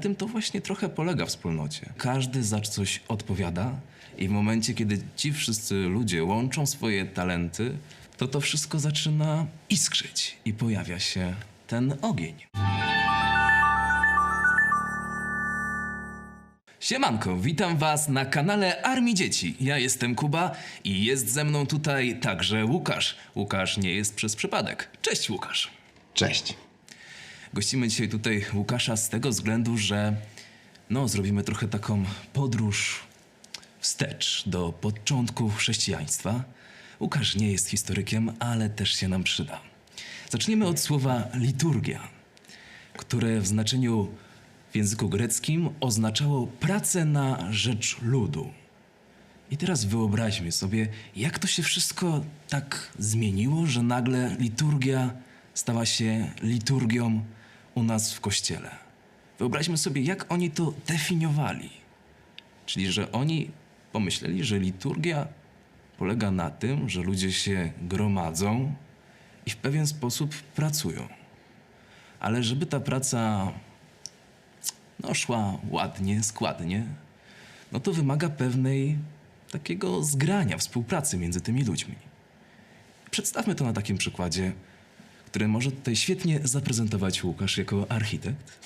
tym to właśnie trochę polega wspólnocie. Każdy za coś odpowiada i w momencie, kiedy ci wszyscy ludzie łączą swoje talenty, to to wszystko zaczyna iskrzyć i pojawia się ten ogień. Siemanko, witam was na kanale Armii Dzieci. Ja jestem Kuba i jest ze mną tutaj także Łukasz. Łukasz nie jest przez przypadek. Cześć Łukasz. Cześć. Gościmy dzisiaj tutaj Łukasza z tego względu, że no, zrobimy trochę taką podróż wstecz do początków chrześcijaństwa. Łukasz nie jest historykiem, ale też się nam przyda. Zaczniemy od słowa liturgia, które w znaczeniu w języku greckim oznaczało pracę na rzecz ludu. I teraz wyobraźmy sobie, jak to się wszystko tak zmieniło, że nagle liturgia stała się liturgią u nas w kościele. Wyobraźmy sobie, jak oni to definiowali. Czyli, że oni pomyśleli, że liturgia polega na tym, że ludzie się gromadzą i w pewien sposób pracują. Ale żeby ta praca no, szła ładnie, składnie, no to wymaga pewnej takiego zgrania, współpracy między tymi ludźmi. Przedstawmy to na takim przykładzie, który może tutaj świetnie zaprezentować Łukasz jako architekt.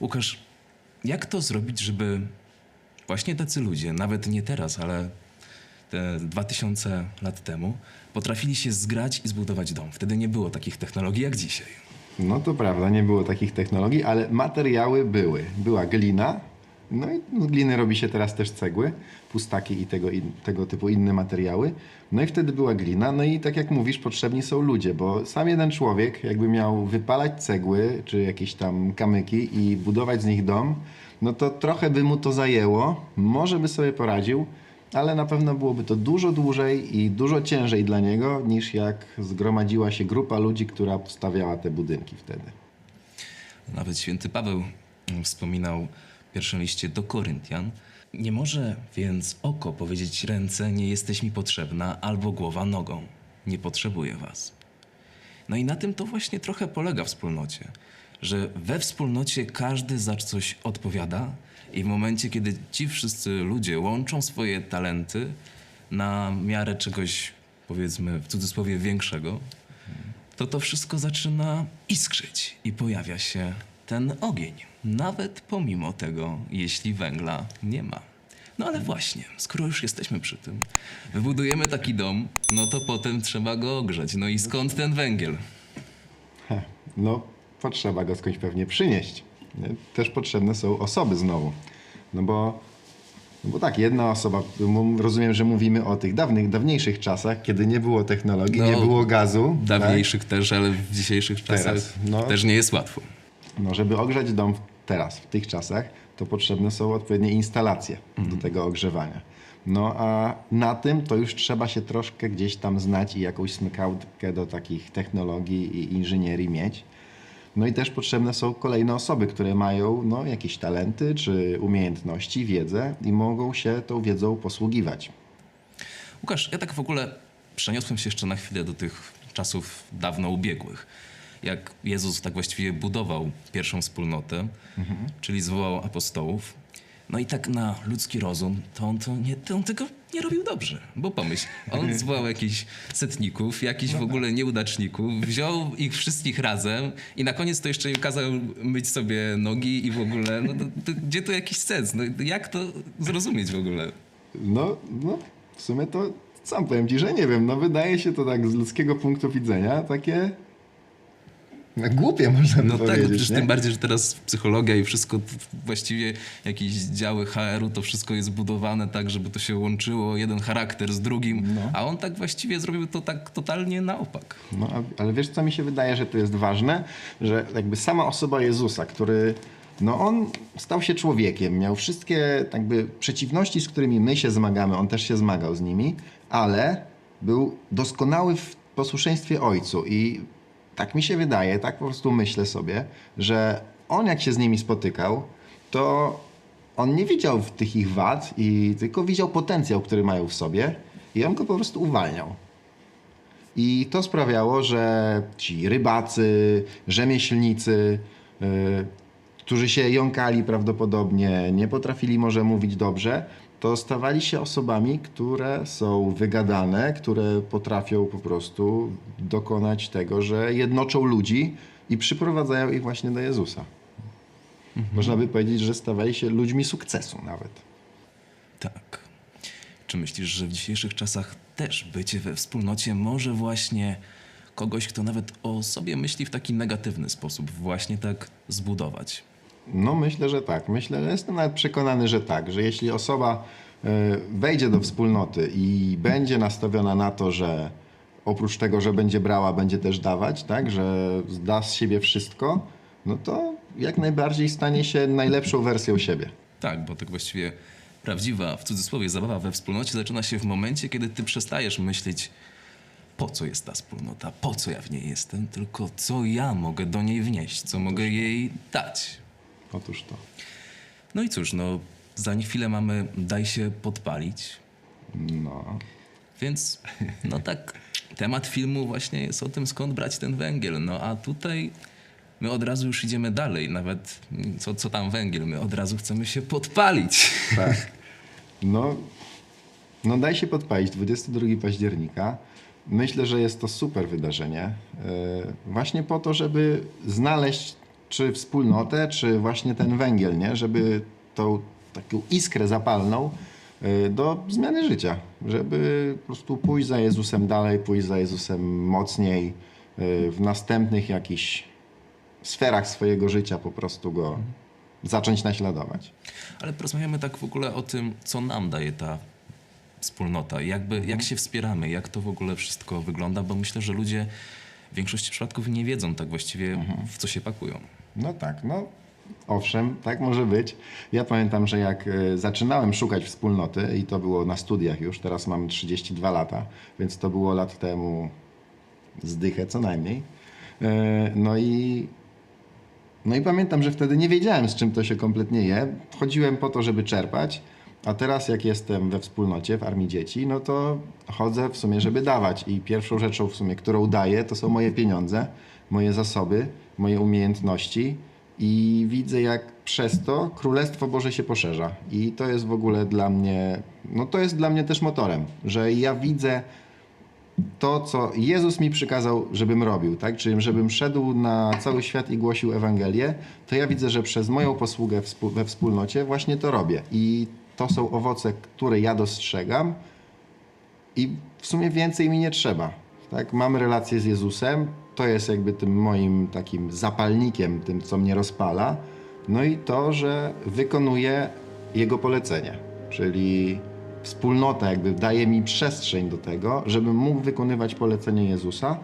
Łukasz, jak to zrobić, żeby właśnie tacy ludzie, nawet nie teraz, ale te 2000 lat temu, potrafili się zgrać i zbudować dom? Wtedy nie było takich technologii jak dzisiaj. No to prawda, nie było takich technologii, ale materiały były. Była glina, no i z gliny robi się teraz też cegły, pustaki i tego, tego typu inne materiały. No i wtedy była glina, no i tak jak mówisz, potrzebni są ludzie, bo sam jeden człowiek jakby miał wypalać cegły, czy jakieś tam kamyki i budować z nich dom, no to trochę by mu to zajęło, może by sobie poradził, ale na pewno byłoby to dużo dłużej i dużo ciężej dla niego, niż jak zgromadziła się grupa ludzi, która stawiała te budynki wtedy. Nawet święty Paweł wspominał pierwszym liście do Koryntian. Nie może więc oko powiedzieć ręce, nie jesteś mi potrzebna, albo głowa nogą, nie potrzebuję was. No i na tym to właśnie trochę polega wspólnocie, że we wspólnocie każdy za coś odpowiada i w momencie, kiedy ci wszyscy ludzie łączą swoje talenty na miarę czegoś, powiedzmy w cudzysłowie, większego, to to wszystko zaczyna iskrzyć i pojawia się ten ogień. Nawet pomimo tego, jeśli węgla nie ma. No ale właśnie, skoro już jesteśmy przy tym, wybudujemy taki dom, no to potem trzeba go ogrzać. No i skąd ten węgiel? No, potrzeba go skądś pewnie przynieść. Nie? Też potrzebne są osoby znowu. No bo, no bo tak, jedna osoba, rozumiem, że mówimy o tych dawnych, dawniejszych czasach, kiedy nie było technologii, No, nie było gazu. Dawniejszych też, ale w dzisiejszych czasach Teraz, no. też nie jest łatwo. Tak? No, żeby ogrzać dom teraz, w tych czasach, to potrzebne są odpowiednie instalacje do tego ogrzewania. No a na tym to już trzeba się troszkę gdzieś tam znać i jakąś smykałkę do takich technologii i inżynierii mieć. No i też potrzebne są kolejne osoby, które mają no, jakieś talenty czy umiejętności, wiedzę i mogą się tą wiedzą posługiwać. Łukasz, ja tak w ogóle przeniosłem się jeszcze na chwilę do tych czasów dawno ubiegłych. Jak Jezus tak właściwie budował pierwszą wspólnotę, czyli zwołał apostołów. No i tak na ludzki rozum, to on, to nie, to on tego nie robił dobrze. Bo pomyśl, on zwołał jakichś setników, jakichś w ogóle nieudaczników, wziął ich wszystkich razem i na koniec to jeszcze im kazał myć sobie nogi i w ogóle, no to, to, gdzie to jakiś sens? No, jak to zrozumieć w ogóle? No, no, w sumie to sam powiem ci, że nie wiem. No wydaje się to tak z ludzkiego punktu widzenia takie no, głupie można by No tak, powiedzieć. przecież nie? tym bardziej, że teraz psychologia i wszystko, właściwie jakieś działy HR-u, to wszystko jest budowane tak, żeby to się łączyło, jeden charakter z drugim, No. a on tak właściwie zrobił to tak totalnie na opak. No, a- ale wiesz, co mi się wydaje, że to jest ważne? Że jakby sama osoba Jezusa, który, no on stał się człowiekiem, miał wszystkie jakby przeciwności, z którymi my się zmagamy, on też się zmagał z nimi, ale był doskonały w posłuszeństwie Ojcu i tak mi się wydaje, tak po prostu myślę sobie, że on jak się z nimi spotykał, to on nie widział tych ich wad, i tylko widział potencjał, który mają w sobie i on go po prostu uwalniał. I to sprawiało, że ci rybacy, rzemieślnicy, y, którzy się jąkali prawdopodobnie, nie potrafili może mówić dobrze, to stawali się osobami, które są wygadane, które potrafią po prostu dokonać tego, że jednoczą ludzi i przyprowadzają ich właśnie do Jezusa. Można by powiedzieć, że stawali się ludźmi sukcesu nawet. Tak. Czy myślisz, że w dzisiejszych czasach też bycie we wspólnocie może właśnie kogoś, kto nawet o sobie myśli w taki negatywny sposób, właśnie tak zbudować? No myślę, że tak. Myślę, że jestem nawet przekonany, że tak, że jeśli osoba e, wejdzie do wspólnoty i będzie nastawiona na to, że oprócz tego, że będzie brała, będzie też dawać, tak, że zda z siebie wszystko, no to jak najbardziej stanie się najlepszą wersją siebie. Tak, bo tak właściwie prawdziwa, w cudzysłowie, zabawa we wspólnocie zaczyna się w momencie, kiedy ty przestajesz myśleć, po co jest ta wspólnota, po co ja w niej jestem, tylko co ja mogę do niej wnieść, co mogę jej dać. Otóż to. No i cóż, no za chwilę mamy Daj się podpalić, No. więc no tak, temat filmu właśnie jest o tym, skąd brać ten węgiel. No a tutaj my od razu już idziemy dalej, nawet co, co tam węgiel, my od razu chcemy się podpalić. Tak. No, no daj się podpalić. 22 października. Myślę, że jest to super wydarzenie. e, Właśnie po to, żeby znaleźć czy wspólnotę, czy właśnie ten węgiel, nie? Żeby tą taką iskrę zapalną e, do zmiany życia. Żeby po prostu pójść za Jezusem dalej, pójść za Jezusem mocniej, e, w następnych jakichś sferach swojego życia po prostu go zacząć naśladować. Ale porozmawiamy tak w ogóle o tym, co nam daje ta wspólnota, jakby, jak się wspieramy, jak to w ogóle wszystko wygląda, bo myślę, że ludzie w większości przypadków nie wiedzą tak właściwie, w co się pakują. No tak, no owszem, tak może być. Ja pamiętam, że jak e, zaczynałem szukać wspólnoty i to było na studiach już, teraz mam 32 lata, więc to było lat temu zdychę co najmniej. E, No i no i pamiętam, że wtedy nie wiedziałem, z czym to się kompletnie je. Chodziłem po to, żeby czerpać, a teraz jak jestem we wspólnocie w Armii Dzieci, no to chodzę w sumie, żeby dawać. I pierwszą rzeczą w sumie, którą daję, to są moje pieniądze, moje zasoby, moje umiejętności i widzę, jak przez to Królestwo Boże się poszerza. I to jest w ogóle dla mnie, no to jest dla mnie też motorem, że ja widzę to, co Jezus mi przykazał, żebym robił, tak? Czyli żebym szedł na cały świat i głosił Ewangelię, to ja widzę, że przez moją posługę we wspólnocie właśnie to robię. I to są owoce, które ja dostrzegam i w sumie więcej mi nie trzeba. Tak? Mam relację z Jezusem, to jest jakby tym moim takim zapalnikiem, tym, co mnie rozpala. No i to, że wykonuję Jego polecenie, czyli wspólnota jakby daje mi przestrzeń do tego, żebym mógł wykonywać polecenie Jezusa,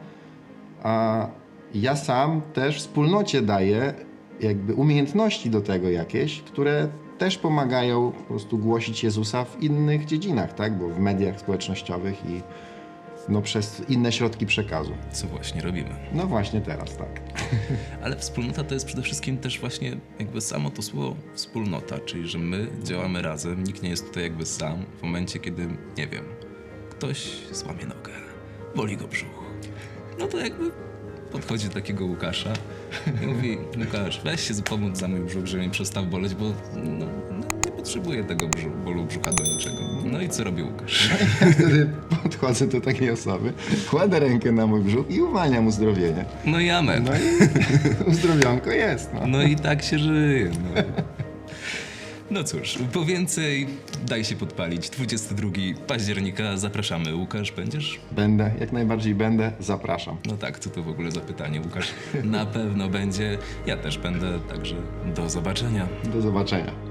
a ja sam też wspólnocie daję jakby umiejętności do tego jakieś, które też pomagają po prostu głosić Jezusa w innych dziedzinach, tak? Bo w mediach społecznościowych i no przez inne środki przekazu. Co właśnie robimy. No właśnie teraz, tak. Ale wspólnota to jest przede wszystkim też właśnie jakby samo to słowo wspólnota, czyli że my działamy razem, nikt nie jest tutaj jakby sam w momencie, kiedy, nie wiem, ktoś złamie nogę, boli go brzuch. No to jakby podchodzi do takiego Łukasza i mówi, Łukasz, weź się pomóc za mój brzuch, żeby mi przestał boleć, bo no, no, nie potrzebuję tego brzu- bólu brzucha do niczego. No i co robi Łukasz? Wtedy podchodzę do takiej osoby, kładę rękę na mój brzuch i uwalniam uzdrowienie. No i amen. No i uzdrowionko jest, no. No i tak się żyje. No. No cóż, po więcej daj się podpalić. 22 października zapraszamy. Łukasz, będziesz? Będę, jak najbardziej będę, zapraszam. No tak, co to w ogóle za pytanie, Łukasz? Na pewno będzie. Ja też będę, także do zobaczenia. Do zobaczenia.